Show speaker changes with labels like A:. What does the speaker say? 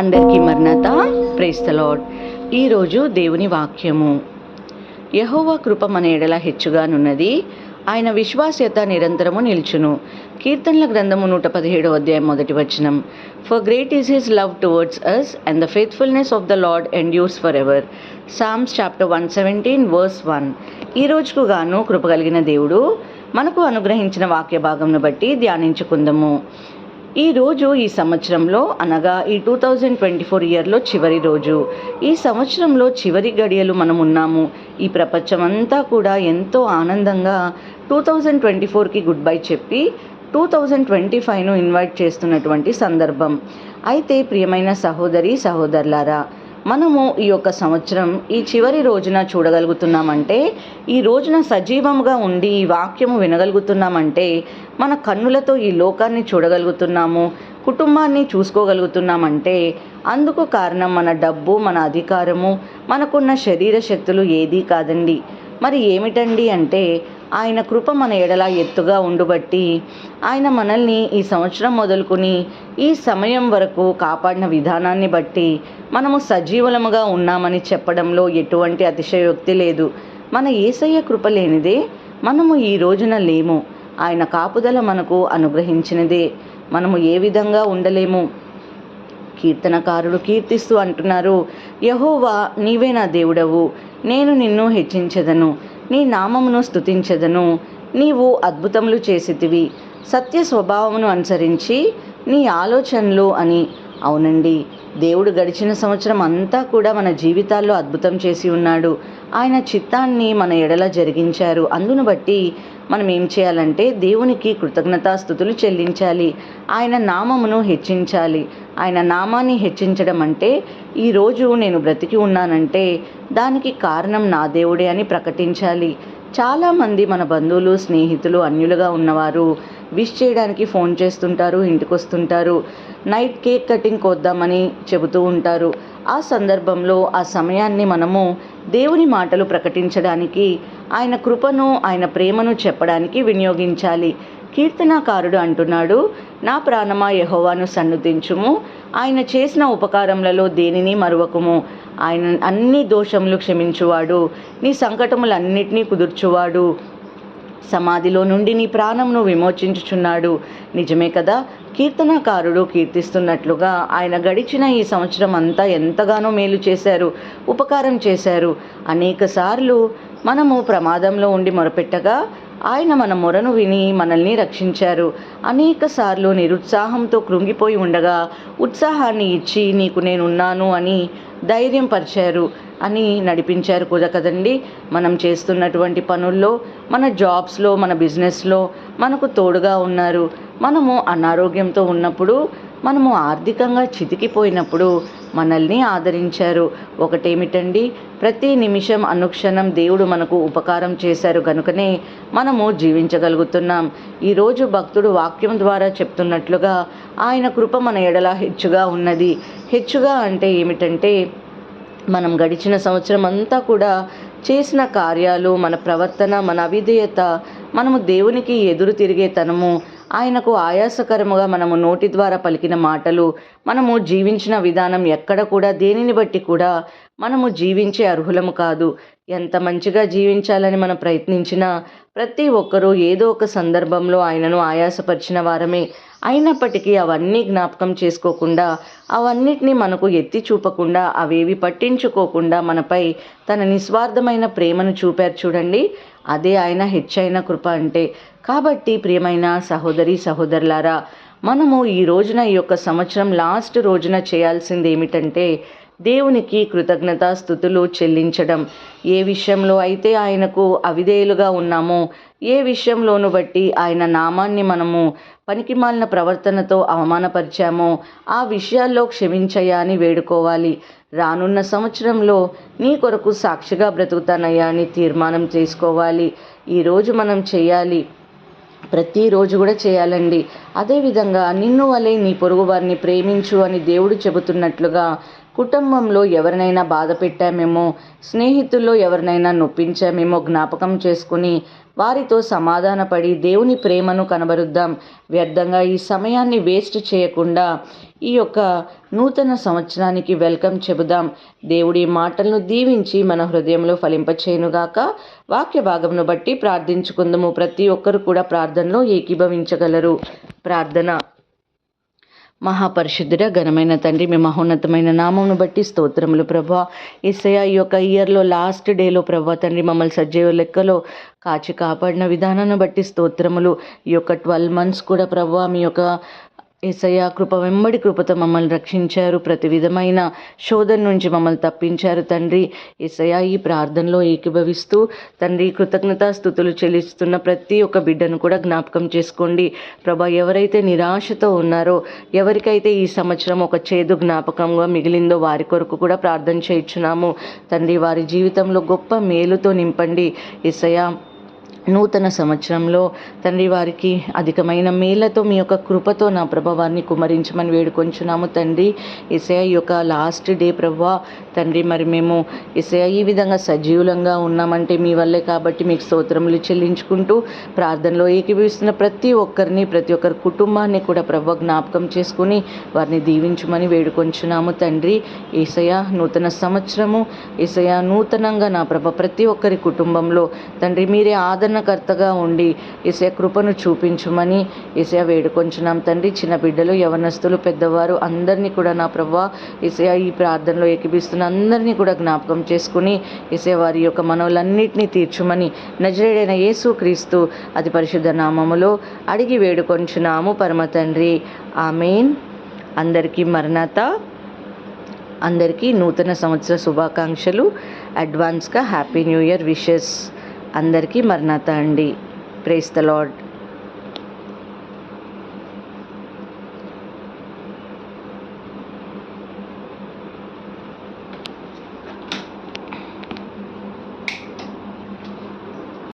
A: అందరికీ మర్నాత ప్రేస్తలాడ్ ఈరోజు దేవుని వాక్యము. యహోవా కృప మన ఎడల హెచ్చుగానున్నది. ఆయన విశ్వాస్యత నిరంతరము నిల్చును. కీర్తనల గ్రంథము నూట పదిహేడో అధ్యాయం మొదటి వచనం. For great is his love towards us and the faithfulness of the endures forever psalms chapter one seventeen verse one ఈ రోజుకు గాను కృప కలిగిన దేవుడు మనకు అనుగ్రహించిన వాక్య భాగంను బట్టి ధ్యానించుకుందాము. ఈ రోజు ఈ సంవత్సరంలో అనగా ఈ టూ థౌజండ్ ట్వంటీ ఫోర్ ఇయర్లో చివరి రోజు. ఈ సంవత్సరంలో చివరి గడియలు మనం ఉన్నాము. ఈ ప్రపంచం అంతా కూడా ఎంతో ఆనందంగా టూ థౌజండ్ ట్వంటీ ఫోర్కి గుడ్ బై చెప్పి టూ థౌజండ్ ట్వంటీ ఫైవ్ను ఇన్వైట్ చేస్తున్నటువంటి సందర్భం. అయితే ప్రియమైన సహోదరి సహోదరులారా మనము ఈ యొక్క సంవత్సరం ఈ చివరి రోజున చూడగలుగుతున్నామంటే ఈ రోజున సజీవంగా ఉండి ఈ వాక్యము వినగలుగుతున్నామంటే మన కన్నులతో ఈ లోకాన్ని చూడగలుగుతున్నాము కుటుంబాన్ని చూసుకోగలుగుతున్నామంటే అందుకు కారణం మన డబ్బు మన అధికారము మనకున్న శరీర శక్తులు ఏదీ కాదండి. మరి ఏమిటండి అంటే ఆయన కృప మన ఎడల ఎత్తుగా ఉండుబట్టి ఆయన మనల్ని ఈ సంవత్సరం మొదలుకొని ఈ సమయం వరకు కాపాడిన విధానాన్ని బట్టి మనము సజీవులముగా ఉన్నామని చెప్పడంలో ఎటువంటి అతిశయోక్తి లేదు. మన ఏసయ్య కృప లేనిదే మనము ఈ రోజున లేము. ఆయన కాపుదల మనకు అనుగ్రహించినదే. మనము ఏ విధంగా ఉండలేము? కీర్తనకారుడు కీర్తిస్తూ అంటున్నారు యహోవా నీవే నా దేవుడవు. నేను నిన్ను హెచ్చించెదను. నీ నామమును స్తుతించెదను. నీవు అద్భుతములు చేసితివి. సత్య స్వభావమును అనుసరించి నీ ఆలోచనలు అని. అవునండి దేవుడు గడిచిన సంవత్సరం అంతా కూడా మన జీవితాల్లో అద్భుతం చేసి ఉన్నాడు. ఆయన చిత్తాన్ని మన ఎడల జరిగించారు. అందును బట్టి మనం ఏం చేయాలంటే దేవునికి కృతజ్ఞతాస్థుతులు చెల్లించాలి. ఆయన నామమును హెచ్చించాలి. ఆయన నామాన్ని హెచ్చించడం అంటే ఈరోజు నేను బ్రతికి ఉన్నానంటే దానికి కారణం నా దేవుడే అని ప్రకటించాలి. చాలామంది మన బంధువులు స్నేహితులు అన్యులుగా ఉన్నవారు విష్ చేయడానికి ఫోన్ చేస్తుంటారు ఇంటికి వస్తుంటారు నైట్ కేక్ కటింగ్ కోద్దామని చెబుతూ ఉంటారు. ఆ సందర్భంలో ఆ సమయాన్ని మనము దేవుని మాటలు ప్రకటించడానికి ఆయన కృపను ఆయన ప్రేమను చెప్పడానికి వినియోగించాలి. కీర్తనాకారుడు అంటున్నాడు నా ప్రాణమా యహోవాను సన్నుతించుము ఆయన చేసిన ఉపకారములలో దేనిని మరువకుము. ఆయన అన్ని దోషములు క్షమించువాడు. నీ సంకటములన్నిటినీ కుదుర్చువాడు. సమాధిలో నుండి నీ ప్రాణంను విమోచించుచున్నాడు. నిజమే కదా? కీర్తనకారుడు కీర్తిస్తున్నట్లుగా ఆయన గడిచిన ఈ సంవత్సరం అంతా ఎంతగానో మేలు చేశారు ఉపకారం చేశారు. అనేక సార్లు మనము ప్రమాదంలో ఉండి మొరపెట్టగా ఆయన మన మొరను విని మనల్ని రక్షించారు. అనేక సార్లు నిరుత్సాహంతో కృంగిపోయి ఉండగా ఉత్సాహాన్ని ఇచ్చి నీకు నేనున్నాను అని ధైర్యం పరిచారు. అని నడిపించారు కూడా కదండి. మనం చేస్తున్నటువంటి పనుల్లో మన జాబ్స్లో మన బిజినెస్లో మనకు తోడుగా ఉన్నారు. మనము అనారోగ్యంతో ఉన్నప్పుడు మనము ఆర్థికంగా చితికిపోయినప్పుడు మనల్ని ఆదరించారు. ఒకటేమిటండి ప్రతి నిమిషం అనుక్షణం దేవుడు మనకు ఉపకారం చేశారు కనుకనే మనము జీవించగలుగుతున్నాం. ఈరోజు భక్తుడు వాక్యం ద్వారా చెప్తున్నట్లుగా ఆయన కృప మన ఎడల హెచ్చుగా ఉన్నది. హెచ్చుగా అంటే ఏమిటంటే మనం గడిచిన సంవత్సరం అంతా కూడా చేసిన కార్యాలు మన ప్రవర్తన మన అవిధేయత మనము దేవునికి ఎదురు తిరిగే తనము ఆయనకు ఆయాసకరముగా మనము నోటి ద్వారా పలికిన మాటలు మనము జీవించిన విధానం ఎక్కడ కూడా దేనిని బట్టి కూడా మనము జీవించే అర్హులము కాదు. ఎంత మంచిగా జీవించాలని మనం ప్రయత్నించినా ప్రతి ఒక్కరూ ఏదో ఒక సందర్భంలో ఆయనను ఆయాసపరిచిన వారమే. అయినప్పటికీ అవన్నీ జ్ఞాపకం చేసుకోకుండా అవన్నిటినీ మనకు ఎత్తి చూపకుండా అవేవి పట్టించుకోకుండా మనపై తన నిస్వార్థమైన ప్రేమను చూపారు చూడండి. అదే ఆయన హెచ్చైన కృప అంటే. కాబట్టి ప్రియమైన సహోదరి సహోదరులారా మనము ఈ రోజున ఈ యొక్క సంవత్సరం లాస్ట్ రోజున చేయాల్సింది ఏమిటంటే దేవునికి కృతజ్ఞతాస్థుతులు చెల్లించడం. ఏ విషయంలో అయితే ఆయనకు అవిధేయులుగా ఉన్నామో ఏ విషయంలోను బట్టి ఆయన నామాన్ని మనము పనికిమాలిన ప్రవర్తనతో అవమానపరిచామో ఆ విషయాల్లో క్షమించయ్యా అని వేడుకోవాలి. రానున్న సంవత్సరంలో నీ కొరకు సాక్షిగా బ్రతుకుతానయ్యా అని తీర్మానం చేసుకోవాలి. ఈరోజు మనం చేయాలి. ప్రతిరోజు కూడా చేయాలండి. అదేవిధంగా నిన్ను వలె నీ పొరుగు వారిని ప్రేమించు అని దేవుడు చెబుతున్నట్లుగా కుటుంబంలో ఎవరినైనా బాధ పెట్టామేమో స్నేహితుల్లో ఎవరినైనా నొప్పించామేమో జ్ఞాపకం చేసుకుని వారితో సమాధానపడి దేవుని ప్రేమను కనబరుద్దాం. వ్యర్థంగా ఈ సమయాన్ని వేస్ట్ చేయకుండా ఈ యొక్క నూతన సంవత్సరానికి వెల్కమ్ చెబుదాం. దేవుడి మాటలను దీవించి మన హృదయంలో ఫలింపచేయునుగాక. వాక్య భాగమును బట్టి ప్రార్థించుకుందాము. ప్రతి ఒక్కరు కూడా ప్రార్థనలో ఏకీభవించగలరు. ప్రార్థన. మహాపరిశుద్ధుడ ఘనమైన తండ్రి మీ మహోన్నతమైన నామమును బట్టి స్తోత్రములు ప్రభా. ఇసయ ఈ యొక్క ఇయర్లో లాస్ట్ డేలో ప్రభా తండ్రి మమ్మల్ని సజీవ లెక్కలో కాచి కాపాడిన విధానాన్ని బట్టి స్తోత్రములు. ఈ యొక్క ట్వెల్వ్ మంత్స్ కూడా ప్రభా మీ యొక్క ఏసయ్య కృప వెంబడి కృపతో మమ్మల్ని రక్షించారు. ప్రతి విధమైన శోధన నుంచి మమ్మల్ని తప్పించారు తండ్రి. ఏసయ్య ఈ ప్రార్థనలో ఏకీభవిస్తూ తండ్రి కృతజ్ఞతా స్థుతులు చెల్లిస్తున్న ప్రతి ఒక్క బిడ్డను కూడా జ్ఞాపకం చేసుకోండి. ప్రభా ఎవరైతే నిరాశతో ఉన్నారో ఎవరికైతే ఈ సంవత్సరం ఒక చేదు జ్ఞాపకంగా మిగిలిందో వారి కొరకు కూడా ప్రార్థన చేయించున్నాము. తండ్రి వారి జీవితంలో గొప్ప మేలుతో నింపండి. ఏసయ్య నూతన సంవత్సరంలో తండ్రి వారికి అధికమైన మేళ్ళతో మీ యొక్క కృపతో నా ప్రభావాన్ని కుమరించమని వేడుకొంచున్నాము తండ్రి. ఇసయ యొక్క లాస్ట్ డే ప్రభా తండ్రి మరి మేము ఇసయ ఈ విధంగా సజీవులంగా ఉన్నామంటే మీ వల్లే కాబట్టి మీకు స్తోత్రములు చెల్లించుకుంటూ ప్రార్థనలో ఏకీభవిస్తున్న ప్రతి ఒక్కరిని ప్రతి ఒక్కరి కుటుంబాన్ని కూడా ప్రభా జ్ఞాపకం చేసుకుని వారిని దీవించమని వేడుకొంచున్నాము తండ్రి. ఈసయ నూతన సంవత్సరము ఈసయ నూతనంగా నా ప్రభ ప్రతి ఒక్కరి కుటుంబంలో తండ్రి మీరే రక్షణకర్తగా ఉండి ఇసయ కృపను చూపించమని ఇసయ వేడుకొంచున్నాం తండ్రి. చిన్న బిడ్డలు యవనస్తులు పెద్దవారు అందరినీ కూడా నా ప్రభా ఇసయ ఈ ప్రార్థనలో ఏకీపిస్తున్న అందరినీ కూడా జ్ఞాపకం చేసుకుని ఇసే వారి యొక్క మనవులన్నింటినీ తీర్చుమని నజరేడైన యేసు క్రీస్తు అతి పరిశుద్ధ నామములో అడిగి వేడుకొంచున్నాము. పరమ తండ్రి ఆమెన్. అందరికీ మరణత అందరికీ నూతన సంవత్సర శుభాకాంక్షలు. అడ్వాన్స్గా హ్యాపీ న్యూ ఇయర్ విషెస్. అందరికీ మరణత అండి. Praise the lord